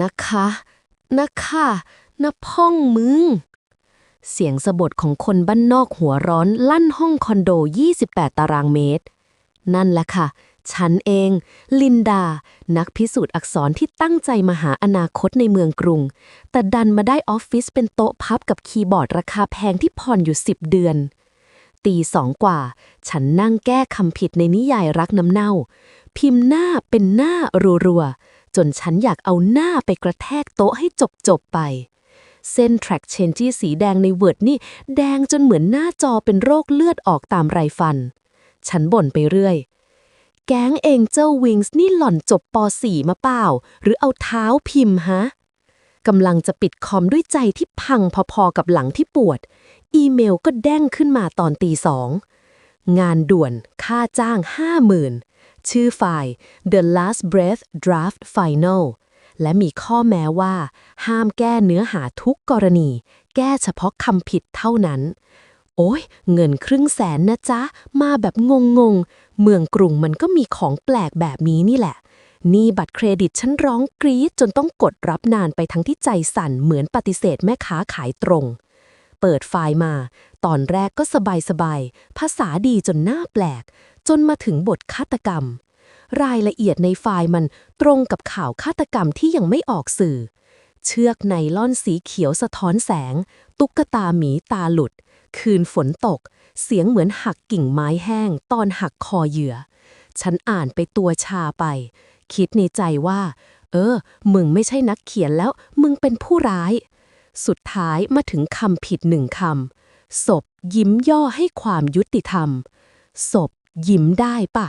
นะคะนะคะนะพ่องมึง เสียงสะบดของคนบ้านนอกหัวร้อนลั่นห้องคอนโด 28 ตารางเมตร นั่นแหละค่ะ ฉันเอง ลินดา นักพิสูจน์อักษรที่ตั้งใจมาหาอนาคตในเมืองกรุง แต่ดันมาได้ออฟฟิศเป็นโต๊ะพับกับคีย์บอร์ดราคาแพงที่ผ่อนอยู่ 10 เดือนตีสองกว่า ฉันนั่งแก้คำผิดในนิยายรักน้ำเน่า พิมพ์หน้าเป็นหน้ารัวๆ จนฉันอยากเอาหน้าไปกระแทกโต๊ะให้จบๆไป เส้น track change สีแดงในเวิร์ดนี่ แดงจนเหมือนหน้าจอเป็นโรคเลือดออกตามไรฟัน ฉันบ่นไปเรื่อย แก๊งเองเจ้าวิงส์นี่หล่อนจบป .4 มาเปล่า หรือเอาเท้าพิมพ์ฮะกำลังจะปิดคอมด้วยใจที่พังพอๆกับหลังที่ปวด อีเมลก็แด้งขึ้นมาตอนตีสอง งานด่วน ค่าจ้าง50,000 ชื่อไฟล์ The Last Breath Draft Final และมีข้อแม้ว่า ห้ามแก้เนื้อหาทุกกรณี แก้เฉพาะคำผิดเท่านั้น โอ้ยเงินครึ่งแสนนะจ๊ะ มาแบบงงๆเมืองกรุงมันก็มีของแปลกแบบนี้นี่แหละ นี่บัตรเครดิตฉันร้องกรี๊ดจนต้องกดรับนานไปทั้งที่ใจสั่นเหมือนปฏิเสธแม่ค้าขายตรง เปิดไฟล์มา ตอนแรกก็สบายๆ ภาษาดีจนน่าแปลก จนมาถึงบทฆาตกรรม รายละเอียดในไฟล์มันตรงกับข่าวฆาตกรรมที่ยังไม่ออกสื่อ เชือกไนล่อนสีเขียวสะท้อนแสง ตุ๊กตาหมีตาหลุด คืนฝนตก เสียงเหมือนหักกิ่งไม้แห้ง ตอนหักคอเหยื่อ ฉันอ่านไปตัวชาไป คิดในใจว่า เออ มึงไม่ใช่นักเขียนแล้ว มึงเป็นผู้ร้าย สุดท้ายมาถึงคำผิดหนึ่งคำศพยิ้มย่อให้ความยุติธรรม ศพ ยิ้มได้ปะ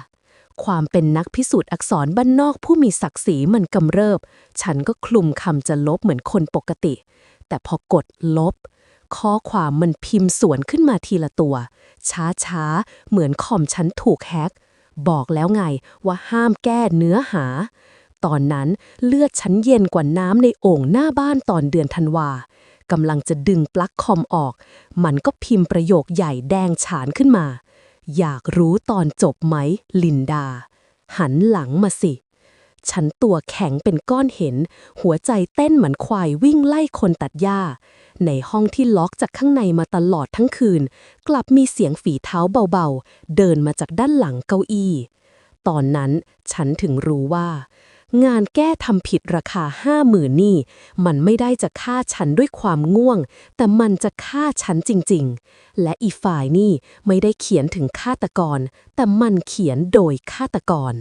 ความเป็นนักพิสูจน์อักษรบ้านนอกผู้มีศักดิ์ศรีมันกำเริบ ฉันก็คลุมคำจะลบเหมือนคนปกติ แต่พอกดลบ ข้อความมันพิมพ์สวนขึ้นมาทีละตัว ช้าๆ เหมือนคอมฉันถูกแฮก บอกแล้วไงว่าห้ามแก้เนื้อหา ตอนนั้นเลือดฉันเย็นกว่าน้ำในโอ่งหน้าบ้านตอนเดือนธันวากำลังจะดึงปลั๊กคอมออก มันก็พิมพ์ประโยคใหญ่แดงฉานขึ้นมา อยากรู้ตอนจบไหม ลินดา หันหลังมาสิ ฉันตัวแข็งเป็นก้อนเห็น หัวใจเต้นเหมือนควายวิ่งไล่คนตัดหญ้า ในห้องที่ล็อกจากข้างในมาตลอดทั้งคืน กลับมีเสียงฝีเท้าเบาๆ เดินมาจากด้านหลังเก้าอี้ ตอนนั้นฉันถึงรู้ว่า งานแก้ทำผิดราคาห้าหมื่นนี่ มันไม่ได้จะฆ่าฉันด้วยความง่วง แต่มันจะฆ่าฉันจริง ๆ และอีฝ่ายนี่ไม่ได้เขียนถึงฆาตกร แต่มันเขียนโดยฆาตกร